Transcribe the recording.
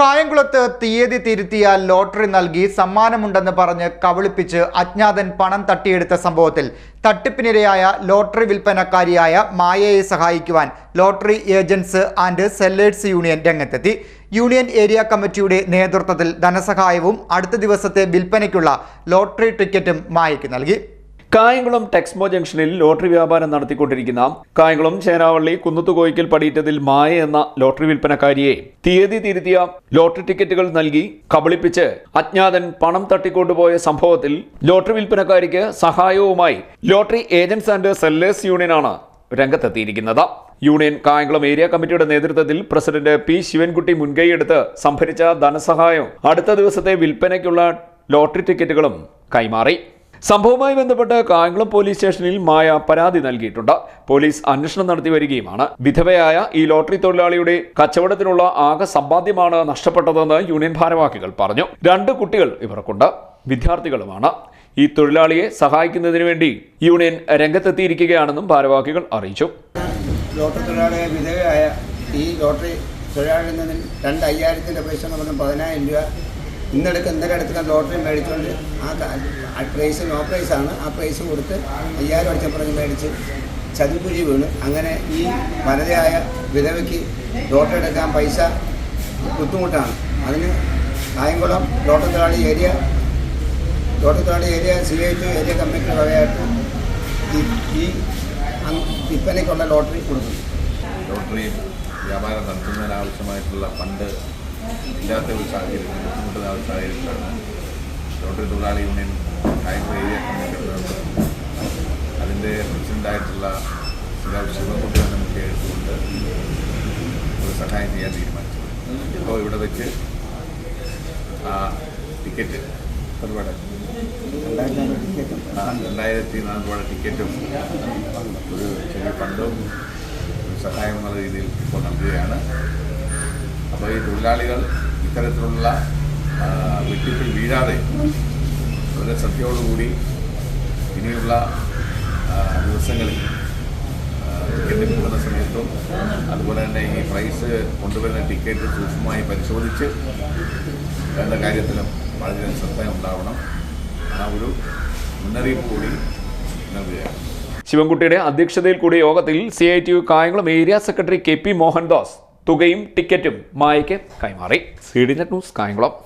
കായംകുളത്ത് തീയതി തിരുത്തിയ ലോട്ടറി നൽകി സമ്മാനമുണ്ടെന്ന് പറഞ്ഞ് കവിളിപ്പിച്ച് അജ്ഞാതൻ പണം തട്ടിയെടുത്ത സംഭവത്തിൽ തട്ടിപ്പിനിരയായ ലോട്ടറി വിൽപ്പനക്കാരിയായ മായയെ സഹായിക്കുവാൻ lottery agents and sellers union രംഗത്തെത്തി. യൂണിയൻ ഏരിയ കമ്മിറ്റിയുടെ നേതൃത്വത്തിൽ ധനസഹായവും അടുത്ത ദിവസത്തെ വിൽപ്പനയ്ക്കുള്ള ലോട്ടറി ടിക്കറ്റും മായയ്ക്ക് നൽകി. കായംകുളം ടെക്സ്മോ ജംഗ്ഷനിൽ ലോട്ടറി വ്യാപാരം നടത്തിക്കൊണ്ടിരിക്കുന്ന കായംകുളം ചേനാവള്ളി കുന്നത്തുകോയിക്കൽ പടിയിട്ടതിൽ മായ എന്ന ലോട്ടറി വിൽപ്പനക്കാരിയെ തീയതി തിരുത്തിയ ലോട്ടറി ടിക്കറ്റുകൾ നൽകി കബളിപ്പിച്ച് അജ്ഞാതൻ പണം തട്ടിക്കൊണ്ടുപോയ സംഭവത്തിൽ ലോട്ടറി വിൽപ്പനക്കാരിക്ക് സഹായവുമായി ലോട്ടറി ഏജന്റ്സ് ആൻഡ് സെല്ലേഴ്സ് യൂണിയനാണ് രംഗത്തെത്തിയിരിക്കുന്നത്. യൂണിയൻ കായംകുളം ഏരിയ കമ്മിറ്റിയുടെ നേതൃത്വത്തിൽ പ്രസിഡന്റ് പി ശിവൻകുട്ടി മുൻകൈയെടുത്ത് സംഭരിച്ച ധനസഹായം അടുത്ത ദിവസത്തെ വിൽപ്പനയ്ക്കുള്ള ലോട്ടറി ടിക്കറ്റുകളും കൈമാറി. സംഭവവുമായി ബന്ധപ്പെട്ട് കായംകുളം പോലീസ് സ്റ്റേഷനിൽ മായ പരാതി നൽകിയിട്ടുണ്ട്. പോലീസ് അന്വേഷണം നടത്തി വരികയുമാണ്. വിധവയായ ഈ ലോട്ടറി തൊഴിലാളിയുടെ കച്ചവടത്തിനുള്ള ആകെ സമ്പാദ്യമാണ് നഷ്ടപ്പെട്ടതെന്ന് യൂണിയൻ ഭാരവാഹികൾ പറഞ്ഞു. രണ്ട് കുട്ടികൾ ഇവർക്കുണ്ട്. വിദ്യാർത്ഥികളുമാണ്. ഈ തൊഴിലാളിയെ സഹായിക്കുന്നതിന് വേണ്ടി യൂണിയൻ രംഗത്തെത്തിയിരിക്കുകയാണെന്നും ഭാരവാഹികൾ അറിയിച്ചു. ലോട്ടറി തൊഴിലാളിയെ ഈ ലോട്ടറി തൊഴിലാളിയിൽ നിന്നും രണ്ട് അയ്യായിരത്തിന്റെ പൈസ പതിനായിരം രൂപ ഇന്നെടുക്ക ഇന്നലെ എടുക്കുന്ന ലോട്ടറി മേടിച്ചുകൊണ്ട് ആ പ്രൈസ് നോ പ്രൈസാണ് ആ പ്രൈസ് കൊടുത്ത് അയ്യായിരം അടിച്ചപ്പുറം മേടിച്ച് ചതിക്കുഴി വീണ്. അങ്ങനെ ഈ വനതയായ വിധവയ്ക്ക് ലോട്ടറി എടുക്കാൻ പൈസ ബുദ്ധിമുട്ടാണ്. അതിന് കായംകുളം ലോട്ടറി തൊഴിലാളി ഏരിയ ലോട്ടറി തൊഴിലാളി area C I to area കമ്മിറ്റിയുടെ വകയായിട്ട് ഈ വിൽപ്പനയ്ക്കുള്ള ലോട്ടറി കൊടുക്കുന്നു. ലോട്ടറി വ്യാപാരം നടത്തുന്നതിനാവശ്യമായിട്ടുള്ള ഫണ്ട് ഇല്ലാത്ത ഒരു സാഹചര്യം ബുദ്ധിമുട്ടുന്ന ഒരു സാഹചര്യത്തിലാണ് ലോട്ടറി തൊഴിലാളി യൂണിയൻ കായംകുളം ഏരിയ കമ്മിറ്റിയുടെ അതിന്റെ പ്രസിഡന്റായിട്ടുള്ള ചില ശിവൻകുട്ടി നമുക്ക് എടുത്തുകൊണ്ട് ഒരു സഹായം ചെയ്യാൻ തീരുമാനിച്ചു അപ്പോൾ ഇവിടെ വെച്ച് ആ ടിക്കറ്റ് ഒരുപാട്. രണ്ടായിരത്തി നാല് ടിക്കറ്റും ഒരു ചെറിയ ഫണ്ടും സഹായം എന്നുള്ള രീതിയിൽ ഇപ്പോൾ നൽകുകയാണ്. അപ്പോൾ ഈ തൊഴിലാളികൾ ഇത്തരത്തിലുള്ള വെട്ടിപ്പിൽ വീഴാതെ വളരെ ശ്രദ്ധയോടുകൂടി ഇനിയുള്ള ദിവസങ്ങളിൽ ടിക്കറ്റ് സമയത്തും അതുപോലെ തന്നെ ഈ പ്രൈസ് കൊണ്ടുവരുന്ന ടിക്കറ്റ് സൂക്ഷ്മമായി പരിശോധിച്ച് വേണ്ട കാര്യത്തിലും വളരെ ശ്രദ്ധ ഉണ്ടാവണം. ആ ഒരു മുന്നറിയിപ്പ് കൂടി നൽകുകയാണ്. ശിവൻകുട്ടിയുടെ അധ്യക്ഷതയിൽ കൂടിയ യോഗത്തിൽ C I T U Kayamkulam area secretary K P Mohandas തുകയും ടിക്കറ്റും മായയ്ക്ക് കൈമാറി. C D net news Kayamkulam.